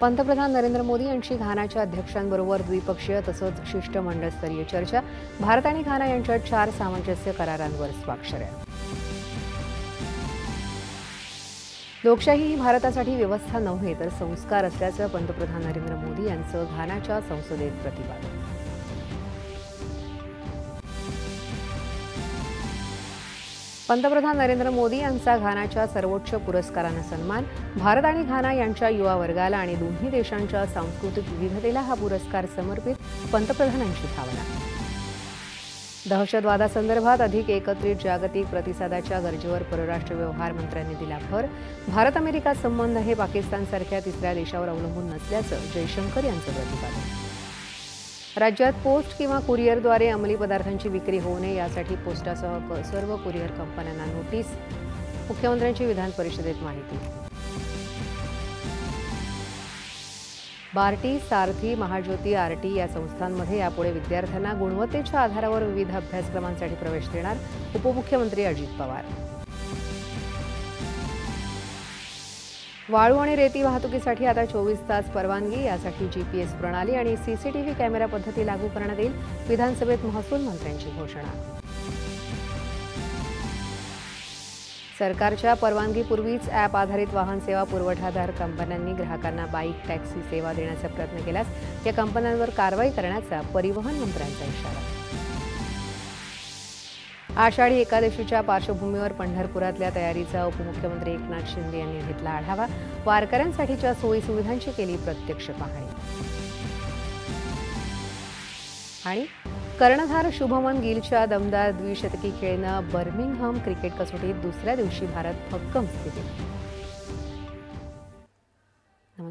पंतप्रधान नरेंद्र मोदी यांची घानाच्या अध्यक्षांबरोबर द्विपक्षीय तसंच शिष्टमंडळस्तरीय चर्चा. भारत आणि घाना यांच्या चार सामंजस्य करारांवर स्वाक्षऱ्या. लोकशाही ही भारतासाठी व्यवस्था नव्हे तर संस्कार असल्याचं पंतप्रधान नरेंद्र मोदी यांचं घानाच्या संसदेत प्रतिपादन. पंतप्रधान नरेंद्र मोदी यांचा घानाच्या सर्वोच्च पुरस्कारानं सन्मान. भारत आणि घाना यांच्या युवा वर्गाला आणि दोन्ही देशांच्या सांस्कृतिक विविधतेला हा पुरस्कार समर्पित पंतप्रधानांची भावना. दहशतवादासंदर्भात अधिक एकत्रित जागतिक प्रतिसादाच्या गरजेवर परराष्ट्र व्यवहार मंत्र्यांनी दिला भर. भारत अमेरिका संबंध हे पाकिस्तानसारख्या तिसऱ्या देशावर अवलंबून नसल्याचं जयशंकर यांचं प्रतिपादन. राज्यात पोस्ट किंवा कुरिअरद्वारे अंमली पदार्थांची विक्री होऊ नये यासाठी पोस्टासह क- सर्व कुरिअर कंपन्यांना नोटीस. मुख्यमंत्र्यांची विधान परिषदेत माहिती. बार्टी सारथी महाज्योती आरटी या संस्थांमध्ये यापुढे विद्यार्थ्यांना गुणवत्तेच्या आधारावर विविध अभ्यासक्रमांसाठी प्रवेश देणार उपमुख्यमंत्री अजित पवार. वाळू आणि रेती वाहतुकीसाठी आता चोवीस तास परवानगी यासाठी जीपीएस प्रणाली आणि सीसीटीव्ही कॅमेरा पद्धती लागू करण्यात येईल. विधानसभेत महसूल मंत्र्यांची घोषणा. सरकारच्या परवानगीपूर्वीच ॲप आधारित वाहन सेवा पुरवठादार कंपन्यांनी ग्राहकांना बाईक टॅक्सी सेवा देण्याचा प्रयत्न केल्यास या कंपन्यांवर कारवाई करण्याचा परिवहन मंत्र्यांचा इशारा. आषाढी एकादशीच्या पार्श्वभूमीवर पंढरपुरातल्या तयारीचा उपमुख्यमंत्री एकनाथ शिंदे यांनी घेतला आढावा. वारकऱ्यांसाठीच्या सोयीसुविधांची केली प्रत्यक्ष पाहणी. आणि कर्णधार शुभमन गिलच्या दमदार द्विशतकी खेळीनं बर्मिंगहम क्रिकेट कसोटीत दुसऱ्या दिवशी भारत भक्कम स्थितीत.